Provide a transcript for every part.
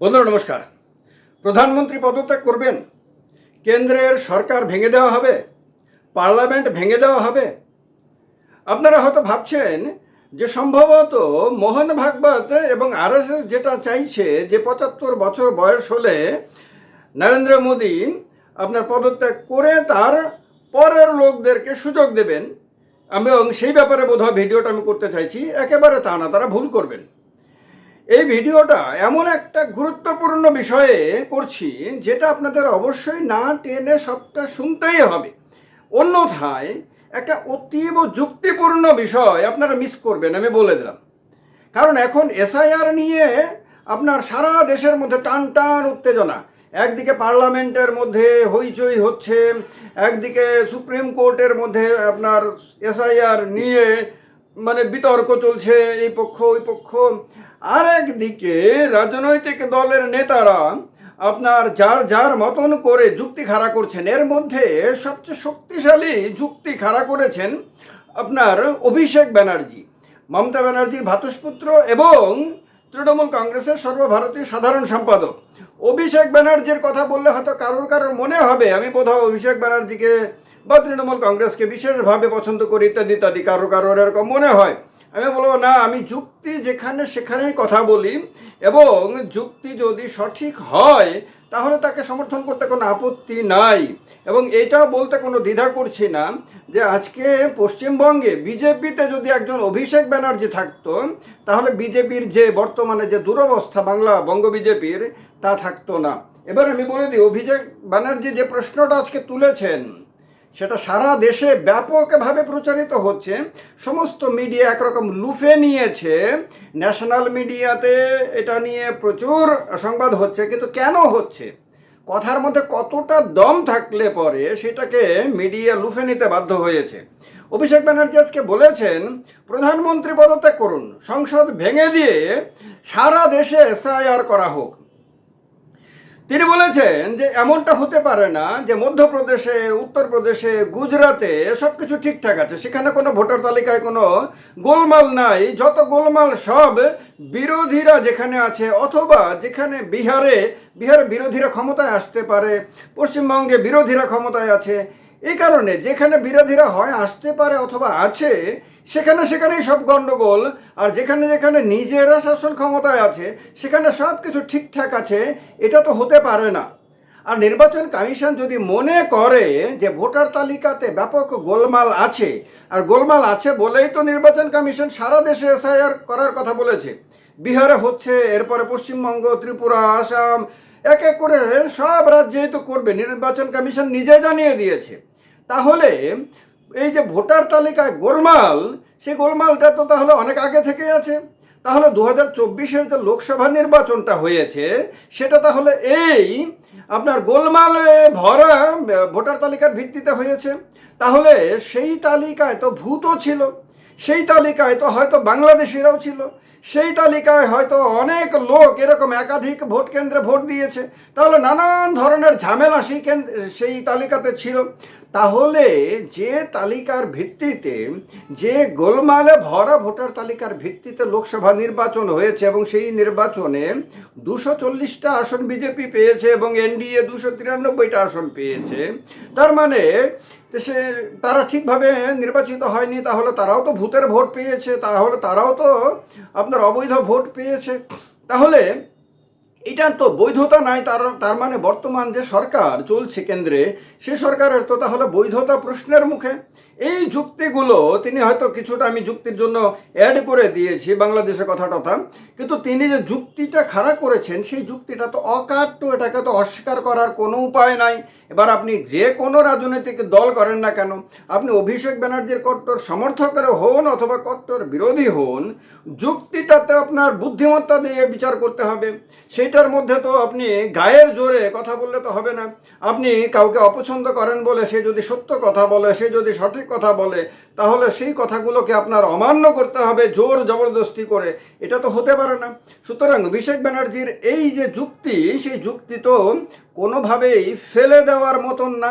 বন্ধুরা, নমস্কার। প্রধানমন্ত্রী পদত্যাগ করবেন? কেন্দ্রের সরকার ভেঙে দেওয়া হবে? পার্লামেন্ট ভেঙে দেওয়া হবে? আপনারা হয়তো ভাবছেন যে সম্ভবত মোহন ভাগবত এবং আরএসএস যেটা চাইছে যে পঁচাত্তর বছর বয়স হলে নরেন্দ্র মোদী আপনার পদত্যাগ করে তার পরের লোকদেরকে সুযোগ দেবেন। এবং সেই ব্যাপারে বোধহয় ভিডিওটা আমি করতে চাইছি। একেবারে তা না, তারা ভুল করবেন। এই ভিডিওটা এমন একটা গুরুত্বপূর্ণ বিষয়ে করছি, যেটা আপনাদের অবশ্যই না টেনে সবটা শুনতেই হবে। অন্যথায় একটা অতীব যুক্তিপূর্ণ বিষয় আপনারা মিস করবেন, আমি বলে দিলাম। কারণ এখন এসআইআর নিয়ে আপনার সারা দেশের মধ্যে টান টান উত্তেজনা। একদিকে পার্লামেন্টের মধ্যে হইচই হচ্ছে, একদিকে সুপ্রিম কোর্টের মধ্যে আপনার এসআইআর নিয়ে মানে বিতর্ক চলছে, এই পক্ষ, ওই পক্ষ। আর একদিকে রাজনৈতিক দলের নেতারা আপনার যার যার মতন করে যুক্তি খাড়া করছেন, এর মধ্যে সবচেয়ে শক্তিশালী যুক্তি খাড়া করেছেন আপনার অভিষেক ব্যানার্জি, মমতা ব্যানার্জির ভাতুষপুত্র এবং তৃণমূল কংগ্রেসের সর্বভারতীয় সাধারণ সম্পাদক। অভিষেক ব্যানার্জির কথা বললে হয়তো কারোর কারোর মনে হবে, আমি বোধহয় অভিষেক ব্যানার্জিকে বা তৃণমূল কংগ্রেসকে বিশেষভাবে পছন্দ করি ইত্যাদি ইত্যাদি কারও কারোর এরকম মনে হয়। আমি বলব, না, আমি যুক্তি যেখানে সেখানেই কথা বলি এবং যুক্তি যদি সঠিক হয়, তাহলে তাকে সমর্থন করতে কোনো আপত্তি নাই। এবং এটাও বলতে কোনো দ্বিধা করছি না যে আজকে পশ্চিমবঙ্গে বিজেপিতে যদি একজন অভিষেক ব্যানার্জি থাকতো, তাহলে বিজেপির যে বর্তমানে যে দুরবস্থা বাংলা বঙ্গ বিজেপির, তা থাকতো না। এবার আমি বলে দিই, অভিষেক ব্যানার্জি যে প্রশ্নটা আজকে তুলেছেন সেটা সারা দেশে ব্যাপকভাবে প্রচারিত হচ্ছে। সমস্ত মিডিয়া একরকম লুফে নিয়েছে। ন্যাশনাল মিডিয়াতে এটা নিয়ে প্রচুর সংবাদ হচ্ছে, কিন্তু কেন হচ্ছে? কথার মধ্যে কতটা দম থাকলে পরে সেটাকে মিডিয়া লুফে নিতে বাধ্য হয়েছে। অভিষেক ব্যানার্জি আজকে বলেছেন, প্রধানমন্ত্রী পদত্যাগ করুন, সংসদ ভেঙে দিয়ে সারা দেশে এসআইআর করা হোক। তিনি বলেছেন যে এমনটা হতে পারে না যে মধ্যপ্রদেশে, উত্তরপ্রদেশে, গুজরাতে সব কিছু ঠিকঠাক আছে। সেখানে কোনো ভোটার তালিকায় কোনো গোলমাল নাই। যত গোলমাল সব বিরোধীরা যেখানে আছে অথবা যেখানে বিহারে বিহারে বিরোধীরা ক্ষমতায় আসতে পারে, পশ্চিমবঙ্গে বিরোধীরা ক্ষমতায় আছে এই কারণে যেখানে বিরোধীরা হয়, আসতে পারে অথবা আছে, সেখানে সেখানেই সব গণ্ডগোল আর যেখানে যেখানে নিজেরা শাসন ক্ষমতায় আছে, সেখানে সব কিছু ঠিকঠাক আছে, এটা তো হতে পারে না। আর নির্বাচন কমিশন যদি মনে করে যে ভোটার তালিকাতে ব্যাপক গোলমাল আছে, আর গোলমাল আছে বলেই তো নির্বাচন কমিশন সারা দেশে এসআইআর করার কথা বলেছে। বিহারে হচ্ছে, এরপরে পশ্চিমবঙ্গ, ত্রিপুরা, আসাম এক এক করে সব রাজ্যেই যেহেতু করবে। নির্বাচন কমিশন নিজে জানিয়ে দিয়েছে। তাহলে এই যে ভোটার তালিকায় গোলমাল, সেই গোলমালটা তো তাহলে অনেক আগে থেকে আছে। তাহলে দু হাজার চব্বিশের যে লোকসভা নির্বাচনটা হয়েছে, সেটা তাহলে এই আপনার গোলমালে ভরা ভোটার তালিকার ভিত্তিতে হয়েছে। তাহলে সেই তালিকায় তো ভূতও ছিল। সেই তালিকায় তো হয়তো বাংলাদেশিরাও ছিল। সেই তালিকায় হয়তো অনেক লোক এরকম একাধিক ভোট কেন্দ্রে ভোট দিয়েছে। তাহলে নানান ধরনের ঝামেলা সেই সেই তালিকাতে ছিল। তাহলে যে তালিকার ভিত্তিতে, যে গোলমালে ভরা ভোটার তালিকার ভিত্তিতে লোকসভা নির্বাচন হয়েছে এবং সেই নির্বাচনে দুশো চল্লিশটা আসন বিজেপি পেয়েছে এবং এনডিএ দুশো তিরানব্বইটা আসন পেয়েছে, তার মানে সে, তারা ঠিকভাবে নির্বাচিত হয়নি, তাহলে তারাও তো ভূতের ভোট পেয়েছে, তাহলে তারাও তো আপনার অবৈধ ভোট পেয়েছে। তাহলে এটার তো বৈধতা নাই, তার তার মানে বর্তমান যে সরকার চলছে কেন্দ্রে, সে সরকারের তো তাহলে বৈধতা প্রশ্নের মুখে। এই যুক্তিগুলো তিনি হয়তো কিছুটা আমি যুক্তির জন্য অ্যাড করে দিয়েছি বাংলাদেশের কথা টথা। কিন্তু তিনি যে যুক্তিটা খাড়া করেছেন, সেই যুক্তিটা তো অকাট্য, এটাকে তো অস্বীকার করার কোনো উপায় নাই। এবার আপনি যে কোনো রাজনৈতিক দল করেন না কেন, আপনি অভিষেক ব্যানার্জির কট্টর সমর্থকের হন অথবা কট্টর বিরোধী হন, যুক্তিটাতে আপনার বুদ্ধিমত্তা দিয়ে বিচার করতে হবে। সেইটার মধ্যে তো আপনি গায়ের জোরে কথা বললে তো হবে না। আপনি কাউকে অপছন্দ করেন বলে সে যদি সত্য কথা বলে, সে যদি সঠিক কথা বলে, তাহলে সেই কথাগুলোকে আপনার অমান্য করতে হবে জোর জবরদস্তি করে। এটা তো হতে পারে না। সুতরাং অভিষেক ব্যানার্জির এই যে যুক্তি, সেই যুক্তি তো কোনোভাবেই ফেলে দেওয়ার মতন না।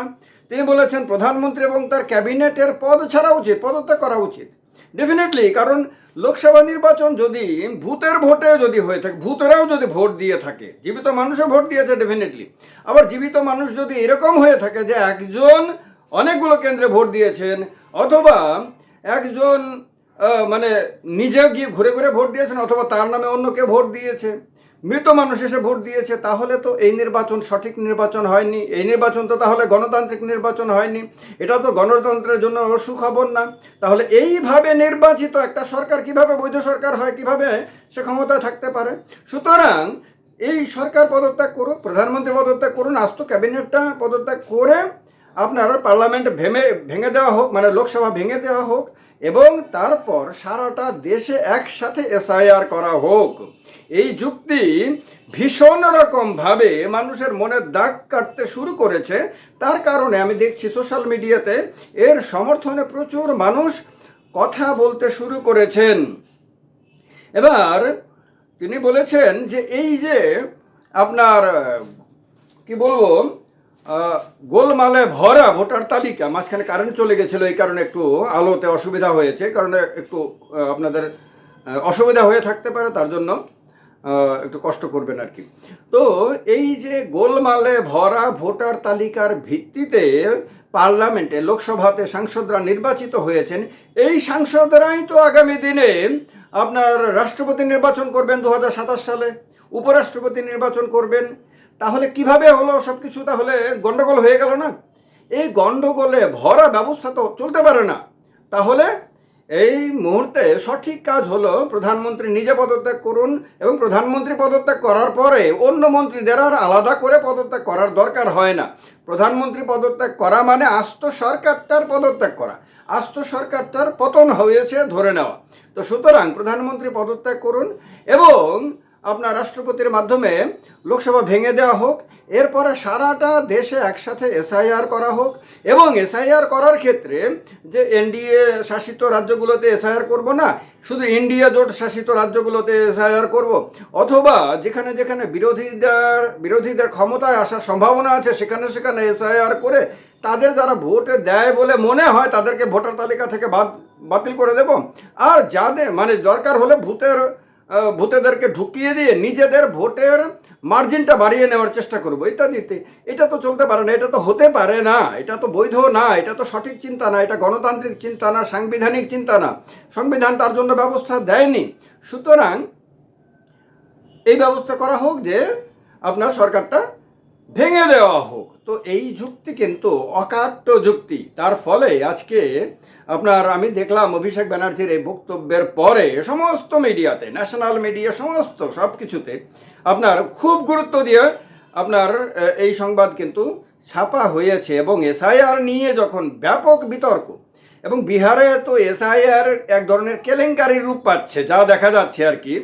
তিনি বলেছেন, প্রধানমন্ত্রী এবং তার ক্যাবিনেটের পদ ছাড়া উচিত, পদত্যাগ করা উচিত। ডেফিনেটলি কারণ লোকসভা নির্বাচন যদি ভূতের ভোটে যদি হয়ে থাকে, ভূতেরাও যদি ভোট দিয়ে থাকে, জীবিত মানুষও ভোট দিয়েছে ডেফিনেটলি আবার জীবিত মানুষ যদি এরকম হয়ে থাকে যে একজন অনেকগুলো কেন্দ্রে ভোট দিয়েছেন, অথবা একজন মানে নিজে গিয়ে ঘুরে ঘুরে ভোট দিয়েছেন, অথবা তার নামে অন্য কেউ ভোট দিয়েছে। মৃত মানুষ এসে ভোট দিয়েছে, তাহলে তো এই নির্বাচন সঠিক নির্বাচন হয়নি। এই নির্বাচন তো তাহলে গণতান্ত্রিক নির্বাচন হয়নি। এটা তো গণতন্ত্রের জন্য সুখবর না। তাহলে এইভাবে নির্বাচিত একটা সরকার কীভাবে বৈধ সরকার হয়, কীভাবে সে ক্ষমতায় থাকতে পারে? সুতরাং এই সরকার পদত্যাগ করুক, প্রধানমন্ত্রী পদত্যাগ করুন আস্ত ক্যাবিনেটটা পদত্যাগ করে আপনার পার্লামেন্ট ভেঙে ভেঙে দেওয়া হোক মানে লোকসভা ভেঙে দেওয়া হোক, এবং তারপর সারাটা দেশে একসাথে এসআইআর করা হোক। এই যুক্তি ভীষণ রকমভাবে মানুষের মনে দাগ কাটতে শুরু করেছে। তার কারণে আমি দেখছি সোশ্যাল মিডিয়াতে এর সমর্থনে প্রচুর মানুষ কথা বলতে শুরু করেছেন। এবার তিনি বলেছেন যে এই যে আপনার, কি বলব গোলমালে ভরা ভোটার তালিকা, মাঝখানে কারেন্ট চলে গেছিল, এই কারণে একটু আলোতে অসুবিধা হয়েছে কারণে একটু আপনাদের অসুবিধা হয়ে থাকতে পারে, তার জন্য একটু কষ্ট করবেন আর কি। তো এই যে গোলমালে ভরা ভোটার তালিকার ভিত্তিতে পার্লামেন্টে, লোকসভাতে সাংসদরা নির্বাচিত হয়েছেন, এই সাংসদরাই তো আগামী দিনে আপনার রাষ্ট্রপতি নির্বাচন করবেন দু হাজার সাতাশ সালে, উপরাষ্ট্রপতি নির্বাচন করবেন তাহলে কীভাবে হলো সব কিছু তাহলে গন্ডগোল হয়ে গেল না? এই গন্ডগোলে ভরা ব্যবস্থা তো চলতে পারে না। তাহলে এই মুহূর্তে সঠিক কাজ হলো প্রধানমন্ত্রী নিজে পদত্যাগ করুন এবং প্রধানমন্ত্রী পদত্যাগ করার পরে অন্য মন্ত্রীদের আর আলাদা করে পদত্যাগ করার দরকার হয় না। প্রধানমন্ত্রী পদত্যাগ করা মানে আস্ত সরকারটার পদত্যাগ করা। আস্ত সরকারটার পতন হয়েছে ধরে নেওয়া। তো সুতরাং প্রধানমন্ত্রী পদত্যাগ করুন এবং আপনার রাষ্ট্রপতির মাধ্যমে লোকসভা ভেঙে দেওয়া হোক, এরপরে সারাটা দেশে একসাথে এসআইআর করা হোক এবং এসআইআর করার ক্ষেত্রে যে এনডিএ শাসিত রাজ্যগুলোতে এসআইআর করব না, শুধু ইন্ডিয়া জোট শাসিত রাজ্যগুলোতে এসআইআর করব, অথবা যেখানে যেখানে বিরোধীদের বিরোধীদের ক্ষমতায় আসার সম্ভাবনা আছে, সেখানে সেখানে এসআইআর করে তাদের যারা ভোটে দেয় বলে মনে হয়, তাদেরকে ভোটার তালিকা থেকে বাতিল করে দেব। আর যাদের মানে দরকার হলে ভূতের ভূতেদেরকে ঢুকিয়ে দিয়ে নিজেদের ভোটের মার্জিনটা বাড়িয়ে নেওয়ার চেষ্টা করব, ইত্যাদিতে। এটা তো চলতে পারে না, এটা তো হতে পারে না, এটা তো বৈধ না, এটা তো সঠিক চিন্তা না, এটা গণতান্ত্রিক চিন্তা না, সাংবিধানিক চিন্তা না। সংবিধান তার জন্য ব্যবস্থা দেয়নি। সুতরাং এই ব্যবস্থা করা হোক যে আপনার সরকারটা ভেঙে দেওয়া হোক। তো এই যুক্তি কিন্তু অকাট্য যুক্তি। তার ফলে আজকে আপনার আমি দেখলাম অভিষেক ব্যানার্জির এই বক্তব্যের পরে সমস্ত মিডিয়াতে, ন্যাশনাল মিডিয়া, সমস্ত সব কিছুতে আপনার খুব গুরুত্ব দিয়ে আপনার এই সংবাদ কিন্তু ছাপা হয়েছে এবং এসআইআর নিয়ে যখন ব্যাপক বিতর্ক এবং বিহারে তো এসআইআর এক ধরনের কেলেঙ্কারি রূপ পাচ্ছে, যা দেখা যাচ্ছে আর কি।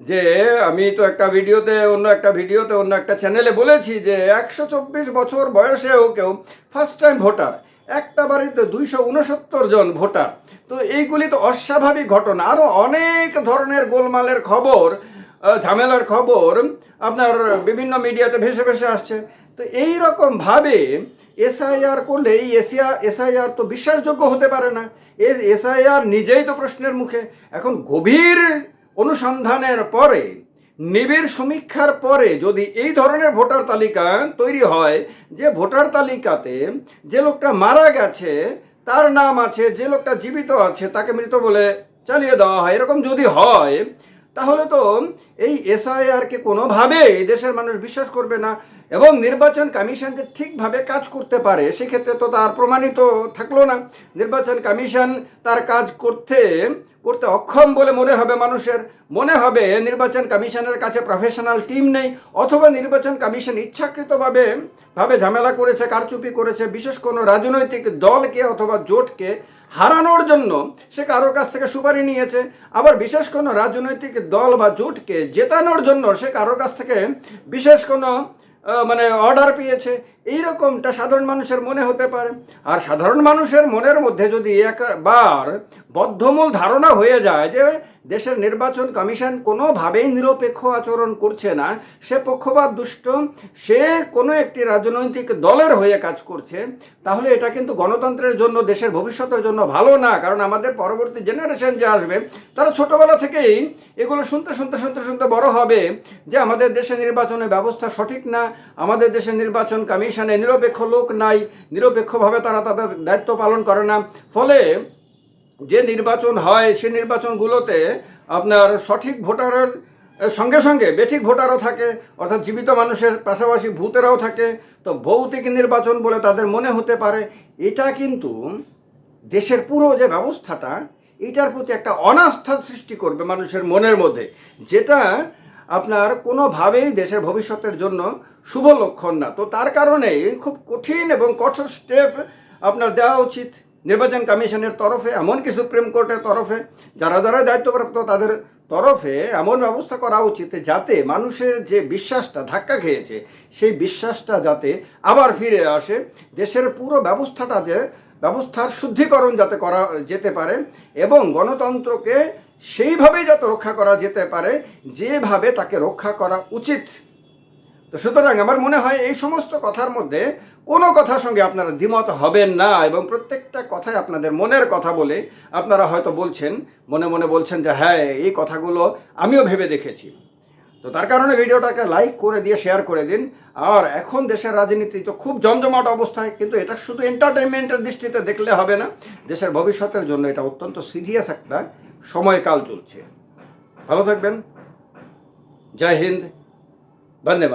যে আমি তো একটা ভিডিওতে, অন্য একটা ভিডিওতে, অন্য একটা চ্যানেলে বলেছি যে একশো চব্বিশ বছর বয়সেও কেউ ফার্স্ট টাইম ভোটার একটা বাড়িতে দুইশো উনসত্তর জন ভোটার তো এইগুলি তো অস্বাভাবিক ঘটনা। আরও অনেক ধরনের গোলমালের খবর ঝামেলার খবর আপনার বিভিন্ন মিডিয়াতে ভেসে ভেসে আসছে। তো এই রকম ভাবে এসআইআর করলে এই এসিয়া, এসআইআর তো বিশ্বাসযোগ্য হতে পারে না। এসআইআর নিজেই তো প্রশ্নের মুখে। এখন গভীর অনুসন্ধানের পরে, নিবিড় সমীক্ষার পরে যদি এই ধরনের ভোটার তালিকা তৈরি হয়, যে ভোটার তালিকাতে যে লোকটা মারা গেছে, তার নাম আছে, যে লোকটা জীবিত আছে, তাকে মৃত বলে চালিয়ে দেওয়া হয়, এরকম যদি হয়, তাহলে তো এই এসআইআরকে কোনোভাবেই দেশের মানুষ বিশ্বাস করবে না এবং নির্বাচন কমিশন যে ঠিকভাবে কাজ করতে পারে, সেক্ষেত্রে তো তার প্রমাণিত থাকল না। নির্বাচন কমিশন তার কাজ করতে করতে অক্ষম বলে মনে হবে মানুষের। মনে হবে নির্বাচন কমিশনের কাছে প্রফেশনাল টিম নেই, অথবা নির্বাচন কমিশন ইচ্ছাকৃতভাবে ভাবে ঝামেলা করেছে, কারচুপি করেছে, বিশেষ কোনো রাজনৈতিক দলকে অথবা জোটকে হারানোর জন্য সে কারোর কাছ থেকে সুপারি নিয়েছে। আবার বিশেষ কোনো রাজনৈতিক দল বা জোটকে জেতানোর জন্য সে কারোর কাছ থেকে বিশেষ কোনো মানে অর্ডার পেয়েছে। এই রকমটা সাধারণ মানুষের মনে হতে পারে। আর সাধারণ মানুষের মনের মধ্যে যদি একবার বদ্ধমূল ধারণা হয়ে যায় যে দেশের নির্বাচন কমিশন কোনোভাবেই নিরপেক্ষ আচরণ করছে না। সে পক্ষপাত দুষ্ট, সে কোনো একটি রাজনৈতিক দলের হয়ে কাজ করছে। তাহলে এটা কিন্তু গণতন্ত্রের জন্য, দেশের ভবিষ্যতের জন্য ভালো না, কারণ আমাদের পরবর্তী জেনারেশন যে আসবে, তারা ছোটবেলা থেকেই এগুলো শুনতে শুনতে শুনতে শুনতে বড় হবে যে আমাদের দেশে নির্বাচনের ব্যবস্থা সঠিক না, আমাদের দেশে নির্বাচন কমিশনে নিরপেক্ষ লোক নাই, নিরপেক্ষভাবে তারা তাদের দায়িত্ব পালন করে না। ফলে যে নির্বাচন হয় সে নির্বাচনগুলোতে আপনার সঠিক ভোটারের সঙ্গে সঙ্গে বেঠিক ভোটারও থাকে, অর্থাৎ জীবিত মানুষের পাশাপাশি ভূতেরাও থাকে। তো ভৌতিক নির্বাচন বলে তাদের মনে হতে পারে, এটা কিন্তু দেশের পুরো যে ব্যবস্থাটা, এটার প্রতি একটা অনাস্থা সৃষ্টি করবে মানুষের মনের মধ্যে, যেটা আপনার কোনোভাবেই দেশের ভবিষ্যতের জন্য শুভ লক্ষণ না। তো তার কারণে খুব কঠিন এবং কঠোর স্টেপ আপনার দেওয়া উচিত। নির্বাচন কমিশনের তরফে, এমনকি সুপ্রিম কোর্টের তরফে, যারা যারা দায়িত্বপ্রাপ্ত তাদের তরফে এমন ব্যবস্থা করা উচিত যাতে মানুষের যে বিশ্বাসটা ধাক্কা খেয়েছে, সেই বিশ্বাসটা যাতে আবার ফিরে আসে, দেশের পুরো ব্যবস্থাটা যে, ব্যবস্থার শুদ্ধিকরণ যাতে করা যেতে পারে এবং গণতন্ত্রকে সেইভাবেই যাতে রক্ষা করা যেতে পারে, যেভাবে তাকে রক্ষা করা উচিত। তো সুতরাং আমার মনে হয় এই সমস্ত কথার মধ্যে কোনো কথার সঙ্গে আপনারা দ্বিমত হবেন না এবং প্রত্যেকটা কথাই আপনাদের মনের কথা বলে আপনারা হয়তো বলছেন, মনে মনে বলছেন যে হ্যাঁ এই কথাগুলো আমিও ভেবে দেখেছি। তো তার কারণে ভিডিওটাকে লাইক করে দিয়ে, শেয়ার করে দিন। আর এখন দেশের রাজনীতি তো খুব জমজমাট অবস্থায়, কিন্তু এটা শুধু এন্টারটেনমেন্টের দৃষ্টিতে দেখলে হবে না। দেশের ভবিষ্যতের জন্য এটা অত্যন্ত সিরিয়াস একটা সময়কাল চলছে। ভালো থাকবেন। জয় হিন্দ। ವಂದೇ